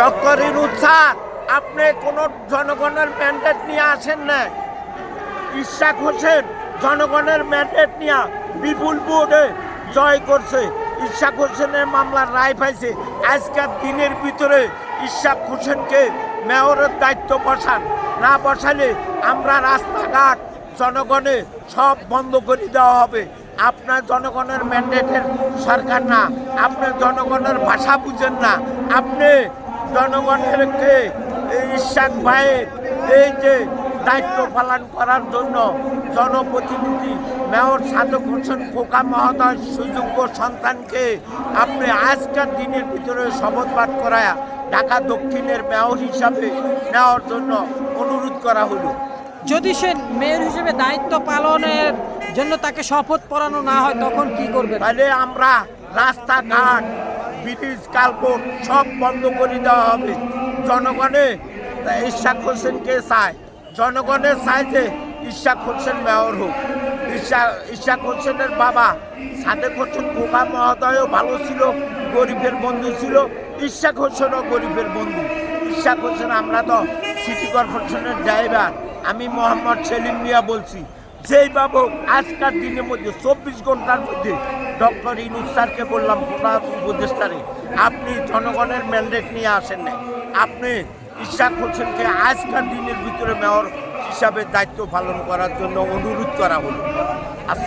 Doctor ইনুদ আপনি কোনো জনগণের ম্যান্ডেট নিয়ে আসেন না ইশাক হোসেন, জনগণের ম্যান্ডেট নিয়ে বিপুল বোর্ডে জয় করছে। ইশাক হোসেনের মামলার রায় পাইছে। আজকের দিনের ভিতরে ইশাক হোসেনকে মেয়রের দায়িত্ব বসান। না বসালে আমরা রাস্তাঘাট, জনগণে সব বন্ধ করে দেওয়া হবে। আপনার জনগণের ম্যান্ডেটের সরকার না। আপনি জনগণের ভাষা বুঝেন না। আপনি জনগণেরকে এই ইশাক ভাইয়ের এই যে দায়িত্ব পালন করার জন্য জনপ্রতিনিধি মেয়র সাধক হোসেন খোকা মহোদয় সুযোগ্য সন্তানকে আপনি আজকের দিনের ভিতরে শপথ পাঠ করায় ঢাকা দক্ষিণের মেয়র হিসাবে নেওয়ার জন্য অনুরোধ করা হলো। যদি সে মেয়র হিসেবে দায়িত্ব পালনের জন্য তাকে শপথ পড়ানো না হয় তখন কি করবে তাহলে আমরা রাস্তাঘাট ব্রিজ কালপোর্ট সব বন্ধ করে দেওয়া হবে। জনগণে ইশাক হোসেনকে চায়। জনগণের চায় যে ইশাক হোসেন মেয়র হোক। ঈশা ইশাক হোসেনের বাবা সাদেক হোসেন খোকা মহোদয়ও ভালো ছিল, গরিবের বন্ধু ছিল। ইশাক হোসেনও গরিবের বন্ধু। ইশাক হোসেন, আমরা তো সিটি কর্পোরেশনের ড্রাইভার আমি মোহাম্মদ সেলিম মিয়া বলছি। যেই বাবু আজকার দিনের মধ্যে চব্বিশ ঘণ্টার মধ্যে ডক্টর ইনুজ স্যারকে বললাম উপদেষ্টারে, আপনি জনগণের ম্যান্ডেট নিয়ে আসেন না আপনি ইশাক হোসেনকে আজকার দিনের ভিতরে মেয়র হিসাবে দায়িত্ব পালন করার জন্য অনুরোধ করা হলো।